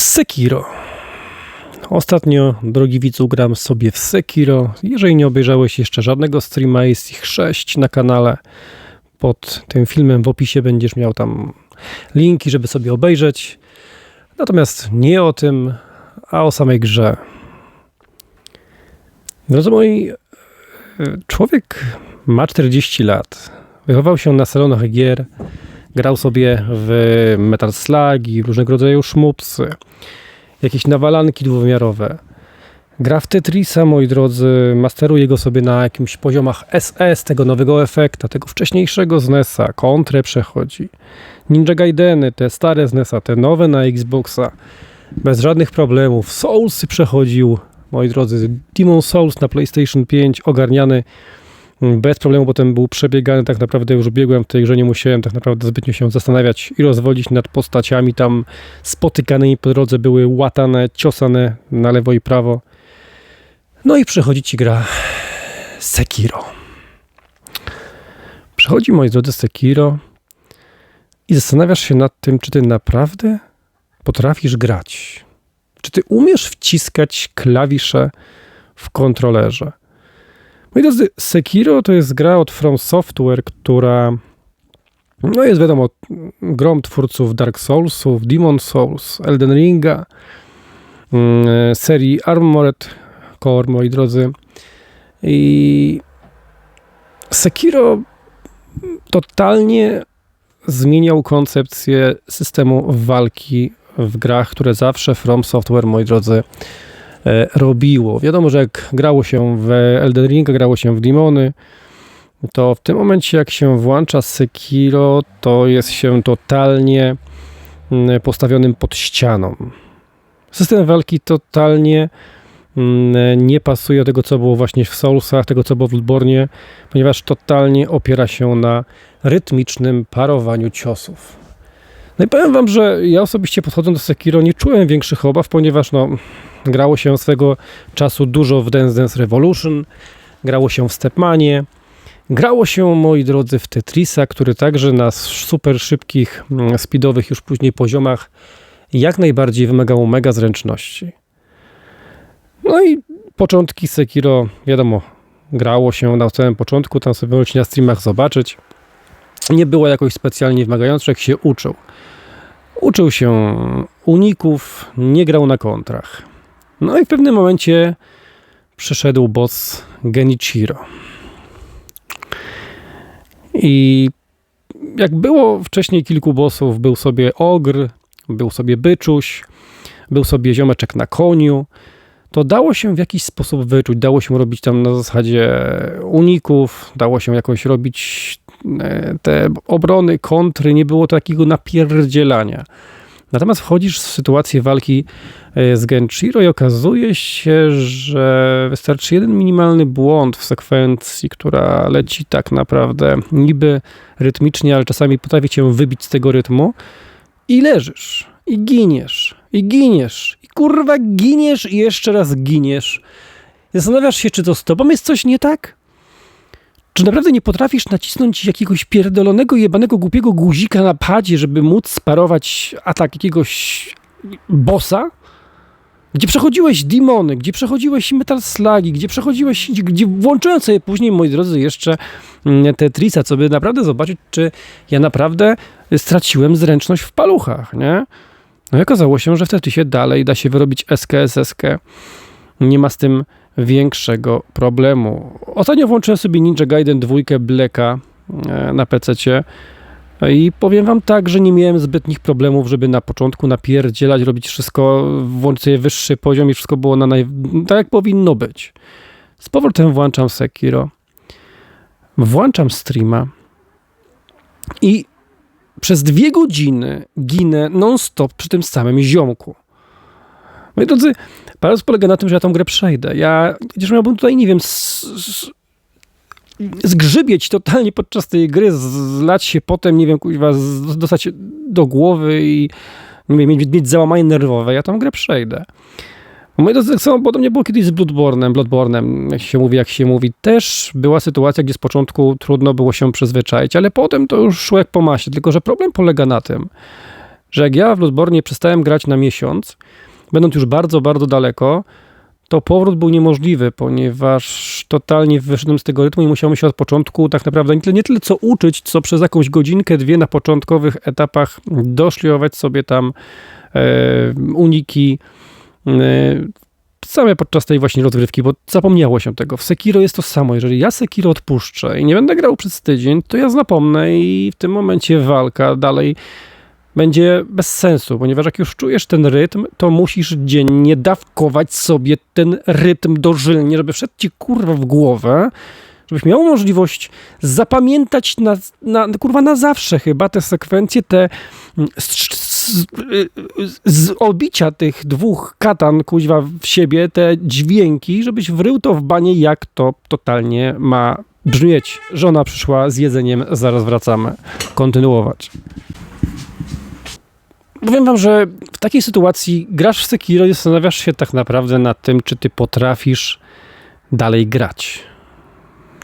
Sekiro. Ostatnio, drogi widzu, gram sobie w Sekiro. Jeżeli nie obejrzałeś jeszcze żadnego streama, jest ich sześć na kanale. Pod tym filmem w opisie będziesz miał tam linki, żeby sobie obejrzeć. Natomiast nie o tym, a o samej grze. Drodzy moi, człowiek ma 40 lat. Wychował się na salonach gier. Grał sobie w Metal Slagi, różnego rodzaju szmupsy, jakieś nawalanki dwuwymiarowe. Gra w Tetrisa, moi drodzy, masteruje go sobie na jakimś poziomach SS, tego nowego efekta, tego wcześniejszego z NES-a, kontrę przechodzi. Ninja Gaideny, te stare z NES-a, te nowe na Xboxa, bez żadnych problemów. Soulsy przechodził, moi drodzy, Demon Souls na PlayStation 5, ogarniany bez problemu potem był przebiegany, tak naprawdę już biegłem w tej grze, nie musiałem tak naprawdę zbytnio się zastanawiać i rozwodzić nad postaciami tam spotykanymi po drodze, były łatane, ciosane na lewo i prawo. No i przechodzi ci gra Sekiro. Przechodzi, moi drodzy, Sekiro i zastanawiasz się nad tym, czy ty naprawdę potrafisz grać. Czy ty umiesz wciskać klawisze w kontrolerze? Moi drodzy, Sekiro to jest gra od From Software, która no jest wiadomo, grom twórców Dark Soulsów, Demon Souls, Elden Ringa, mm, serii Armored Core, moi drodzy. I Sekiro totalnie zmieniał koncepcję systemu walki w grach, które zawsze From Software, moi drodzy, robiło. Wiadomo, że jak grało się w Elden Ring, grało się w Demony, to w tym momencie jak się włącza Sekiro, to jest się totalnie mm, postawionym pod ścianą. System walki totalnie mm, nie pasuje do tego, co było właśnie w Soulsach, tego, co było w Bloodborne, ponieważ totalnie opiera się na rytmicznym parowaniu ciosów. No i powiem wam, że ja osobiście podchodząc do Sekiro nie czułem większych obaw, ponieważ no, grało się swego czasu dużo w Dance Dance Revolution, grało się w Stepmanie, grało się, moi drodzy, w Tetrisa, który także na super szybkich, mm, speedowych już później poziomach jak najbardziej wymagał mega zręczności. No i początki Sekiro, wiadomo, grało się na samym początku, tam sobie możecie na streamach zobaczyć. Nie było jakoś specjalnie wymagające, jak się uczył. Uczył się uników, nie grał na kontrach. No i w pewnym momencie przyszedł boss Genichiro. I jak było wcześniej kilku bossów, był sobie ogr, był sobie byczuś, był sobie ziomeczek na koniu, to dało się w jakiś sposób wyczuć, dało się robić tam na zasadzie uników, dało się jakoś robić te obrony, kontry, nie było takiego napierdzielania. Natomiast wchodzisz w sytuację walki e, z Genshiro i okazuje się, że wystarczy jeden minimalny błąd w sekwencji, która leci tak naprawdę niby rytmicznie, ale czasami potrafi cię wybić z tego rytmu i leżysz, i giniesz, i giniesz, i kurwa giniesz i jeszcze raz giniesz. Zastanawiasz się, czy to z tobą jest coś nie tak? Czy naprawdę nie potrafisz nacisnąć jakiegoś pierdolonego, jebanego, głupiego guzika na padzie, żeby móc sparować atak jakiegoś bossa? Gdzie przechodziłeś demony, gdzie przechodziłeś metal slagi, gdzie przechodziłeś, gdzie, włączyłem sobie później, moi drodzy, jeszcze mm, Tetrisa, co by naprawdę zobaczyć, czy ja naprawdę straciłem zręczność w paluchach, nie? No i okazało się, że w Tetrisie dalej da się wyrobić SK, SSK. Nie ma z tym większego problemu. Ostatnio włączyłem sobie Ninja Gaiden 2 Blacka e, na PC i powiem wam tak, że nie miałem zbytnich problemów, żeby na początku napierdzielać, robić wszystko, włączyć sobie wyższy poziom i wszystko było na naj... tak jak powinno być. Z powrotem włączam Sekiro, włączam streama i przez dwie godziny ginę non-stop przy tym samym ziomku. Moi drodzy, paradoks polega na tym, że ja tą grę przejdę. Ja, chociaż miałbym tutaj, nie wiem, zgrzybieć totalnie podczas tej gry, zlać się potem, nie wiem, kuźwa, dostać do głowy i nie wiem, mieć, mieć załamanie nerwowe, ja tą grę przejdę. Drodzy, tak samo podobnie było kiedyś z Bloodborne'em, Bloodborne'em, jak się mówi, jak się mówi. Też była sytuacja, gdzie z początku trudno było się przyzwyczaić, ale potem to już szło jak po masie. Tylko, że problem polega na tym, że jak ja w Bloodborne przestałem grać na miesiąc, będąc już bardzo, bardzo daleko, to powrót był niemożliwy, ponieważ totalnie wyszedłem z tego rytmu i musiałem się od początku tak naprawdę nie tyle, nie tyle co uczyć, co przez jakąś godzinkę, dwie na początkowych etapach doszliować sobie tam e, uniki e, same podczas tej właśnie rozgrywki, bo zapomniało się tego. W Sekiro jest to samo. Jeżeli ja Sekiro odpuszczę i nie będę grał przez tydzień, to ja zapomnę i w tym momencie walka dalej będzie bez sensu, ponieważ jak już czujesz ten rytm, to musisz dziennie dawkować sobie ten rytm dożylnie, żeby wszedł ci kurwa w głowę, żebyś miał możliwość zapamiętać na, na, kurwa na zawsze chyba te sekwencje, te z, z, z obicia tych dwóch katan kuźwa w siebie, te dźwięki, żebyś wrył to w banie, jak to totalnie ma brzmieć. Żona przyszła z jedzeniem, zaraz wracamy. Kontynuować. Powiem wam, że w takiej sytuacji grasz w Sekiro i zastanawiasz się tak naprawdę nad tym, czy ty potrafisz dalej grać.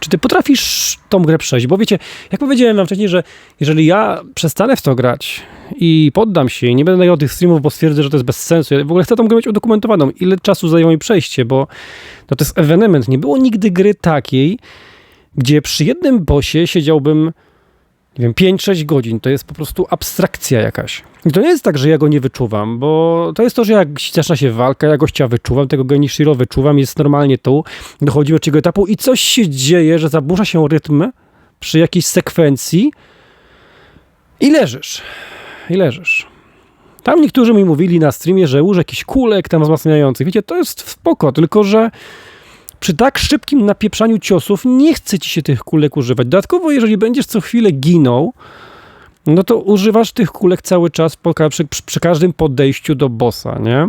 Czy ty potrafisz tą grę przejść? Bo wiecie, jak powiedziałem wam wcześniej, że jeżeli ja przestanę w to grać i poddam się i nie będę nagrywał tych streamów, bo stwierdzę, że to jest bez sensu, ja w ogóle chcę tą grę mieć udokumentowaną, ile czasu zajęło mi przejście, bo no to jest ewenement. Nie było nigdy gry takiej, gdzie przy jednym bosie siedziałbym nie wiem, 5-6 godzin, to jest po prostu abstrakcja jakaś. I to nie jest tak, że ja go nie wyczuwam, bo to jest to, że jak zaczyna się walka, ja gościa wyczuwam, tego Genishiro wyczuwam, jest normalnie tu, dochodzimy do trzeciego etapu i coś się dzieje, że zaburza się rytm przy jakiejś sekwencji i leżysz. I leżysz. Tam niektórzy mi mówili na streamie, że użyj jakiś kulek tam wzmacniających. Wiecie, to jest spoko, tylko że przy tak szybkim napieprzaniu ciosów nie chce ci się tych kulek używać. Dodatkowo, jeżeli będziesz co chwilę ginął, no to używasz tych kulek cały czas przy, przy każdym podejściu do bossa, nie?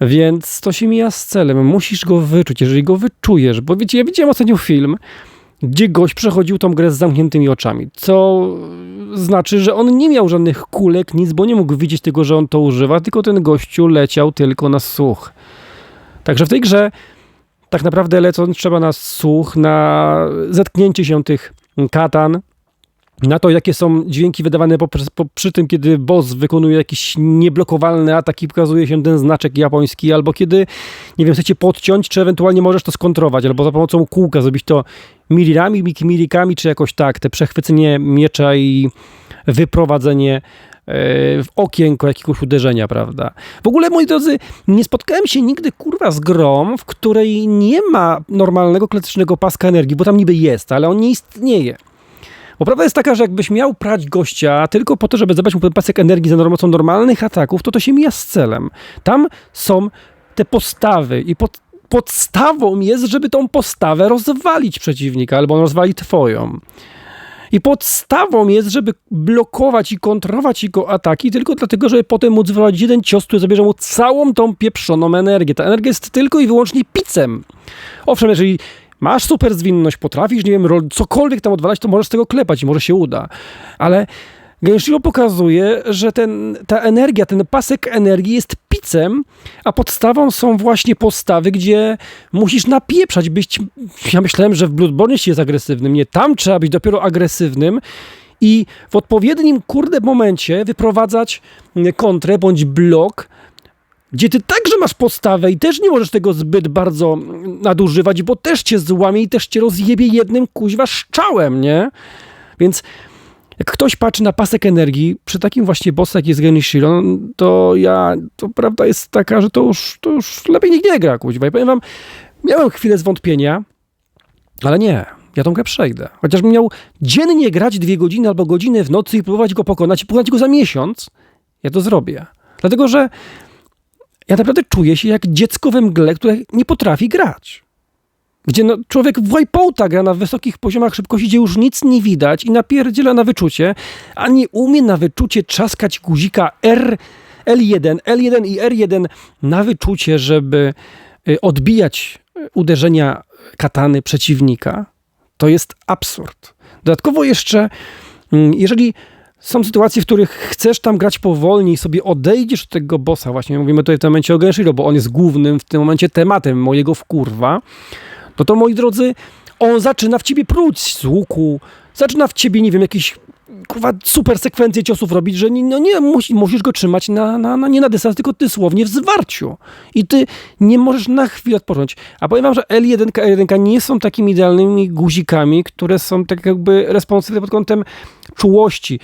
Więc to się mija z celem. Musisz go wyczuć. Jeżeli go wyczujesz, bo wiecie, ja widziałem ostatnio film, gdzie gość przechodził tą grę z zamkniętymi oczami, co znaczy, że on nie miał żadnych kulek, nic, bo nie mógł widzieć tego, że on to używa, tylko ten gościu leciał tylko na słuch. Także w tej grze tak naprawdę lecąc trzeba na słuch, na zetknięcie się tych katan, na to, jakie są dźwięki wydawane po, przy tym, kiedy boss wykonuje jakiś nieblokowalny atak i pokazuje się ten znaczek japoński, albo kiedy, nie wiem, chcecie podciąć, czy ewentualnie możesz to skontrować, albo za pomocą kółka zrobić to milirami, milikami, czy jakoś tak, te przechwycenie miecza i wyprowadzenie w okienko jakiegoś uderzenia, prawda? W ogóle, moi drodzy, nie spotkałem się nigdy, kurwa, z grą, w której nie ma normalnego, klasycznego paska energii, bo tam niby jest, ale on nie istnieje. Bo prawda jest taka, że jakbyś miał prać gościa tylko po to, żeby zabrać mu ten pasek energii za pomocą normalnych ataków, to to się mija z celem. Tam są te postawy i pod, podstawą jest, żeby tą postawę rozwalić przeciwnika, albo on rozwali twoją. I podstawą jest, żeby blokować i kontrolować jego ataki, tylko dlatego, żeby potem móc wywołać jeden cios, który zabierze mu całą tą pieprzoną energię. Ta energia jest tylko i wyłącznie picem. Owszem, jeżeli masz super zwinność, potrafisz, nie wiem, cokolwiek tam odwalać, to możesz z tego klepać i może się uda. Ale Genshiro pokazuje, że ten, ta energia, ten pasek energii jest a podstawą są właśnie postawy, gdzie musisz napieprzać, być... Ja myślałem, że w Bloodborne się jest agresywnym. Nie, tam trzeba być dopiero agresywnym i w odpowiednim, kurde, momencie wyprowadzać kontrę bądź blok, gdzie ty także masz postawę i też nie możesz tego zbyt bardzo nadużywać, bo też cię złamie i też cię rozjebie jednym kuźwa szczałem, nie? Więc jak ktoś patrzy na pasek energii, przy takim właśnie bossie, jak jest Genichiro, no, to ja, to prawda jest taka, że to już, to już lepiej nikt nie gra, kuźwa. I powiem wam, miałem chwilę zwątpienia, ale nie, ja tą grę przejdę. Chociażbym miał dziennie grać dwie godziny albo godzinę w nocy i próbować go pokonać i pokonać go za miesiąc, ja to zrobię. Dlatego, że ja naprawdę czuję się jak dziecko we mgle, które nie potrafi grać. Gdzie no, człowiek w Wipeouta gra na wysokich poziomach szybkości, gdzie już nic nie widać i napierdziela na wyczucie, a nie umie na wyczucie trzaskać guzika R, L1, L1 i R1 na wyczucie, żeby y, odbijać uderzenia katany przeciwnika, to jest absurd. Dodatkowo jeszcze, mm, jeżeli są sytuacje, w których chcesz tam grać powolniej, sobie odejdziesz od tego bossa, właśnie mówimy tutaj w tym momencie o Genshiro, bo on jest głównym w tym momencie tematem mojego wkurwa, no to moi drodzy, on zaczyna w ciebie pruć z łuku, zaczyna w ciebie, nie wiem, jakieś kurwa, super sekwencję ciosów robić, że nie, no nie, musi, musisz go trzymać na, na, na, nie na dystans, tylko dosłownie w zwarciu. I ty nie możesz na chwilę odpocząć. A powiem wam, że L1, L1 nie są takimi idealnymi guzikami, które są tak jakby responsywne pod kątem czułości.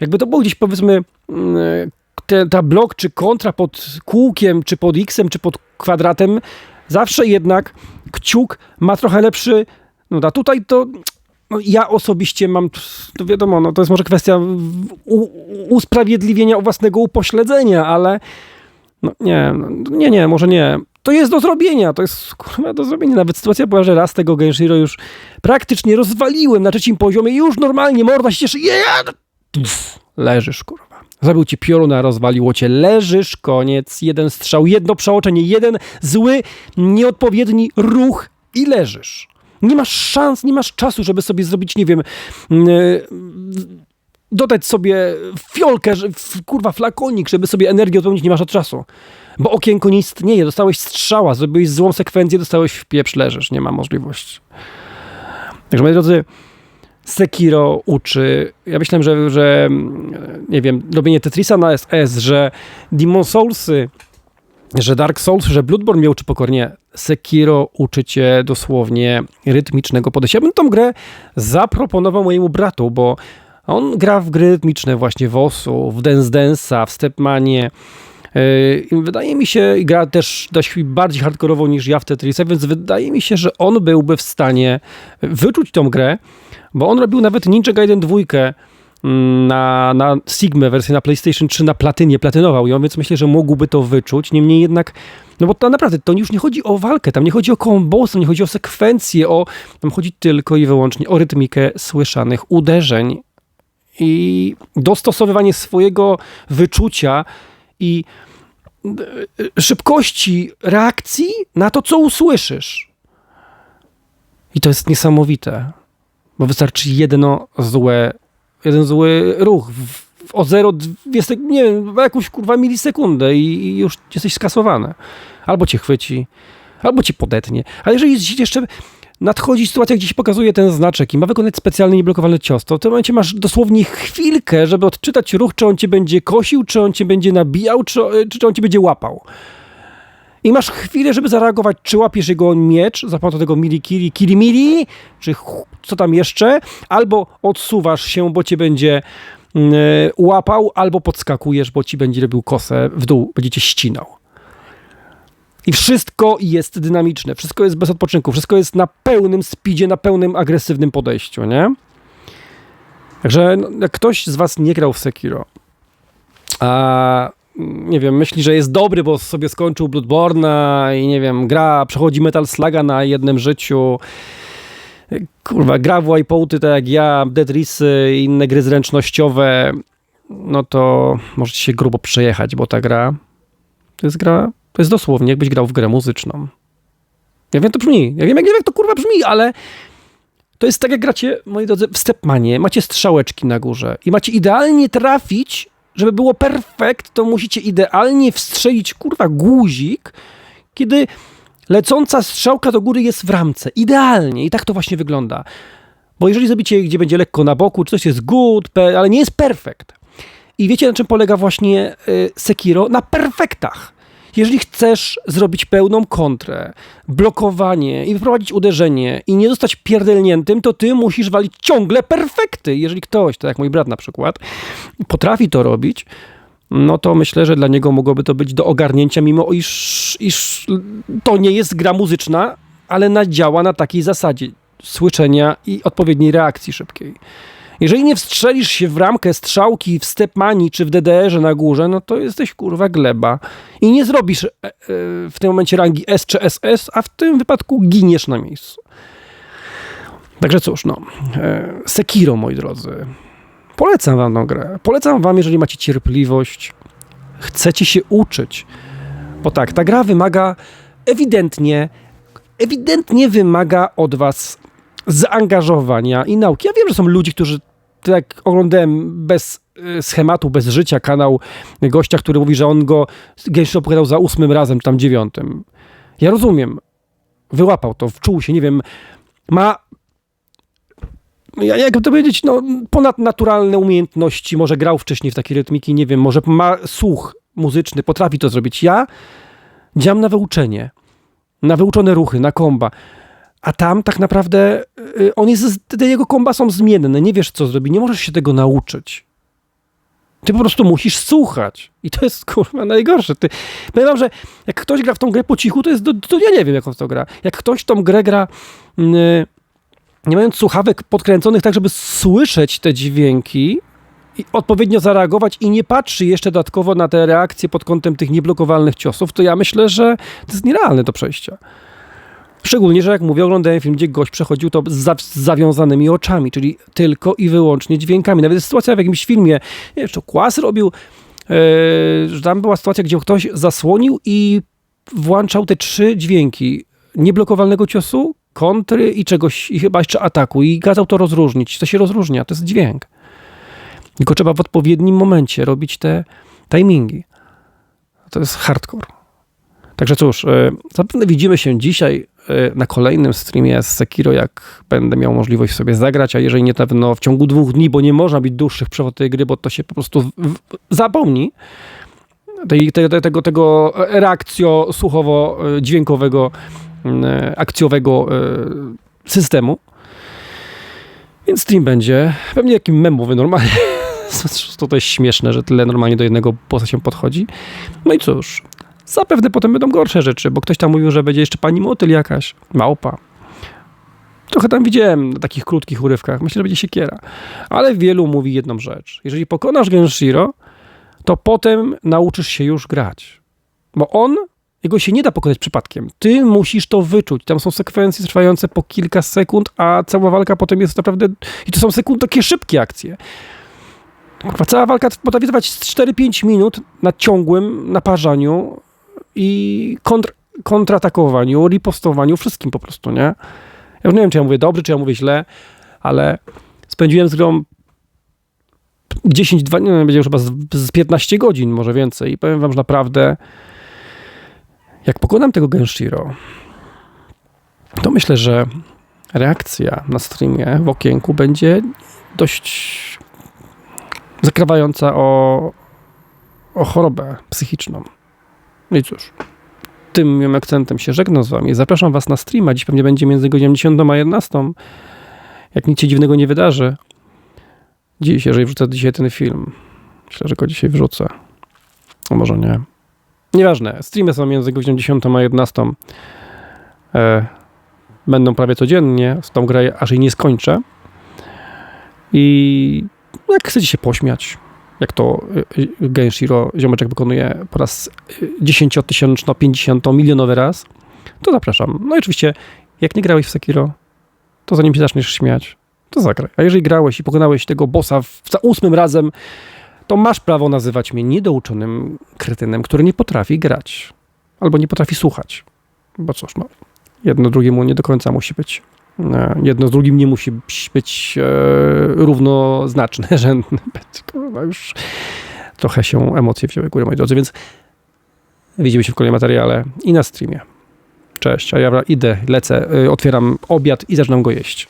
Jakby to było gdzieś powiedzmy mm, te, ta blok czy kontra pod kółkiem, czy pod x-em, czy pod kwadratem, zawsze jednak kciuk ma trochę lepszy, no a tutaj to no ja osobiście mam, to wiadomo, no to jest może kwestia u, usprawiedliwienia własnego upośledzenia, ale no nie, no nie, nie, może nie. To jest do zrobienia, to jest kurwa do zrobienia. Nawet sytuacja była, że raz tego Genshiro już praktycznie rozwaliłem na trzecim poziomie już normalnie morda się cieszy. Yeah! Leżysz, kurwa. Zabił ci pioruna, rozwaliło cię. Leżysz, koniec. Jeden strzał, jedno przeoczenie, jeden zły, nieodpowiedni ruch i leżysz. Nie masz szans, nie masz czasu, żeby sobie zrobić, nie wiem, yy, dodać sobie fiolkę, kurwa flakonik, żeby sobie energię odpełnić, nie masz od czasu. Bo okienko nie istnieje, dostałeś strzała, zrobiłeś złą sekwencję, dostałeś w pieprz, leżysz, nie ma możliwości. Także moi drodzy, Sekiro uczy. Ja myślałem, że, że nie wiem, robienie Tetrisa na SS, że Demon Soulsy, że Dark Souls, że Bloodborne mnie uczy pokornie. Sekiro uczy cię dosłownie rytmicznego podejścia. Ja bym tą grę zaproponował mojemu bratu, bo on gra w gry rytmiczne właśnie w Osu, w Dance Dance'a, w Stepmanie. Yy, wydaje mi się, gra też dość bardziej hardkorowo niż ja w Tetrisa, więc wydaje mi się, że on byłby w stanie wyczuć tą grę, bo on robił nawet Ninja Gaiden 2 mm, na, na Sigmę, wersję na PlayStation 3 na platynie, platynował ją, więc myślę, że mógłby to wyczuć. Niemniej jednak, no bo to naprawdę, to już nie chodzi o walkę, tam nie chodzi o kombosy, nie chodzi o sekwencje, o, tam chodzi tylko i wyłącznie o rytmikę słyszanych uderzeń i dostosowywanie swojego wyczucia i szybkości reakcji na to, co usłyszysz. I to jest niesamowite. Bo wystarczy jedno złe, jeden zły ruch w, o 0,2, nie wiem, jakąś kurwa milisekundę i, i już jesteś skasowany. Albo cię chwyci, albo cię podetnie. Ale jeżeli jeszcze nadchodzi sytuacja, gdzie się pokazuje ten znaczek i ma wykonać specjalny nieblokowany cios, to w tym momencie masz dosłownie chwilkę, żeby odczytać ruch, czy on cię będzie kosił, czy on cię będzie nabijał, czy, czy on cię będzie łapał. I masz chwilę, żeby zareagować, czy łapiesz jego miecz za pomocą tego mili kili mili, czy co tam jeszcze, albo odsuwasz się, bo cię będzie yy, łapał, albo podskakujesz, bo ci będzie robił kosę w dół, będzie cię ścinał. I wszystko jest dynamiczne, wszystko jest bez odpoczynku, wszystko jest na pełnym speedzie, na pełnym agresywnym podejściu, nie? Także no, jak ktoś z was nie grał w Sekiro, a nie wiem, myśli, że jest dobry, bo sobie skończył Bloodborne'a i nie wiem, gra, przechodzi Metal Sluga na jednym życiu, kurwa, gra w Wipeouty tak jak ja, Tetrisy i inne gry zręcznościowe, no to możecie się grubo przejechać, bo ta gra to jest gra, to jest dosłownie jakbyś grał w grę muzyczną. Ja wiem, to brzmi, ja wiem, jak, jak to kurwa brzmi, ale to jest tak, jak gracie, moi drodzy, w Stepmanie, macie strzałeczki na górze i macie idealnie trafić żeby było perfekt, to musicie idealnie wstrzelić, kurwa, guzik, kiedy lecąca strzałka do góry jest w ramce. Idealnie. I tak to właśnie wygląda. Bo jeżeli zrobicie, gdzie będzie lekko na boku, czy coś jest good, ale nie jest perfekt. I wiecie, na czym polega właśnie y, Sekiro? Na perfektach. Jeżeli chcesz zrobić pełną kontrę, blokowanie i wyprowadzić uderzenie i nie zostać pierdelniętym, to ty musisz walić ciągle perfekty. Jeżeli ktoś, tak jak mój brat na przykład, potrafi to robić, no to myślę, że dla niego mogłoby to być do ogarnięcia, mimo iż, iż to nie jest gra muzyczna, ale działa na takiej zasadzie słyszenia i odpowiedniej reakcji szybkiej. Jeżeli nie wstrzelisz się w ramkę strzałki w Stepmani czy w DDR-ze na górze, no to jesteś kurwa gleba. I nie zrobisz e, e, w tym momencie rangi S czy SS, a w tym wypadku giniesz na miejscu. Także cóż, no. E, Sekiro, moi drodzy. Polecam wam tę grę. Polecam wam, jeżeli macie cierpliwość, chcecie się uczyć. Bo tak, ta gra wymaga ewidentnie, ewidentnie wymaga od was zaangażowania i nauki. Ja wiem, że są ludzie, którzy tak oglądałem bez e, schematu, bez życia kanał gościa, który mówi, że on go Genshin opowiadał za ósmym razem, tam dziewiątym. Ja rozumiem. Wyłapał to, wczuł się, nie wiem, ma ja- jakby to powiedzieć, no, ponadnaturalne umiejętności, może grał wcześniej w takie rytmiki, nie wiem, może ma słuch muzyczny, potrafi to zrobić. Ja działam na wyuczenie, na wyuczone ruchy, na komba. A tam tak naprawdę y, on jest, te jego komba są zmienne, nie wiesz co zrobi, nie możesz się tego nauczyć. Ty po prostu musisz słuchać. I to jest kurwa najgorsze. Ty, powiem wam, że jak ktoś gra w tą grę po cichu, to jest, to, ja nie wiem jak on w to gra. Jak ktoś tą grę gra y, nie mając słuchawek podkręconych tak, żeby słyszeć te dźwięki i odpowiednio zareagować i nie patrzy jeszcze dodatkowo na te reakcje pod kątem tych nieblokowalnych ciosów, to ja myślę, że to jest nierealne do przejścia. Szczególnie, że jak mówię, oglądałem film, gdzie gość przechodził to z, za, z zawiązanymi oczami, czyli tylko i wyłącznie dźwiękami. Nawet sytuacja w jakimś filmie, nie wiem, czy Kłas robił, yy, że tam była sytuacja, gdzie ktoś zasłonił i włączał te trzy dźwięki nieblokowalnego ciosu, kontry i czegoś, i chyba jeszcze ataku. I kazał to rozróżnić. To się rozróżnia, to jest dźwięk. Tylko trzeba w odpowiednim momencie robić te timingi. To jest hardcore. Także cóż, e, zapewne widzimy się dzisiaj na kolejnym streamie z Sekiro, jak będę miał możliwość sobie zagrać, a jeżeli nie, to pewno w ciągu dwóch dni, bo nie można być dłuższych przewod tej gry, bo to się po prostu w- w- zapomni tej, te, te, tego, tego reakcjo słuchowo-dźwiękowego, e, akcjowego e, systemu. Więc stream będzie pewnie jakim memowy normalnie. To, to jest śmieszne, że tyle normalnie do jednego bossa się podchodzi. No i cóż, zapewne potem będą gorsze rzeczy, bo ktoś tam mówił, że będzie jeszcze pani motyl jakaś, małpa. Trochę tam widziałem na takich krótkich urywkach. Myślę, że będzie siekiera. Ale wielu mówi jedną rzecz. Jeżeli pokonasz Genshiro, to potem nauczysz się już grać. Bo on, jego się nie da pokonać przypadkiem. Ty musisz to wyczuć. Tam są sekwencje trwające po kilka sekund, a cała walka potem jest naprawdę... I to są sekundy, takie szybkie akcje. Cała walka potrafi trwać z 4-5 minut na ciągłym naparzaniu i kontr, kontratakowaniu, ripostowaniu, wszystkim po prostu, nie? Ja już nie wiem, czy ja mówię dobrze, czy ja mówię źle, ale spędziłem z grą 10, 2, nie wiem, będzie już chyba z, z 15 godzin, może więcej. I powiem wam, że naprawdę jak pokonam tego Genshiro, to myślę, że reakcja na streamie w okienku będzie dość zakrawająca o, o chorobę psychiczną. No i cóż, tym miłym akcentem się żegnam z wami. Zapraszam was na streama. Dziś pewnie będzie między godziną 10 a 11. Jak nic się dziwnego nie wydarzy. Dziś, jeżeli wrzucę dzisiaj ten film. Myślę, że go dzisiaj wrzucę. A może nie. Nieważne. Streamy są między godziną 10 a 11. E, będą prawie codziennie. Z tą grę aż jej nie skończę. I jak chcecie się pośmiać, jak to y, y, Genshiro ziomeczek wykonuje po raz 10 tysięczno, 50 milionowy raz, to zapraszam. No i oczywiście, jak nie grałeś w Sekiro, to zanim się zaczniesz śmiać, to zagraj. A jeżeli grałeś i pokonałeś tego bossa w, za ósmym razem, to masz prawo nazywać mnie niedouczonym kretynem, który nie potrafi grać. Albo nie potrafi słuchać. Bo cóż, no, jedno drugiemu nie do końca musi być jedno z drugim nie musi być- e, równoznaczne, że już trochę się emocje wzięły górę, moi drodzy, więc widzimy się w kolejnym materiale i na streamie. Cześć, a ja idę, lecę, y, otwieram obiad i zaczynam go jeść.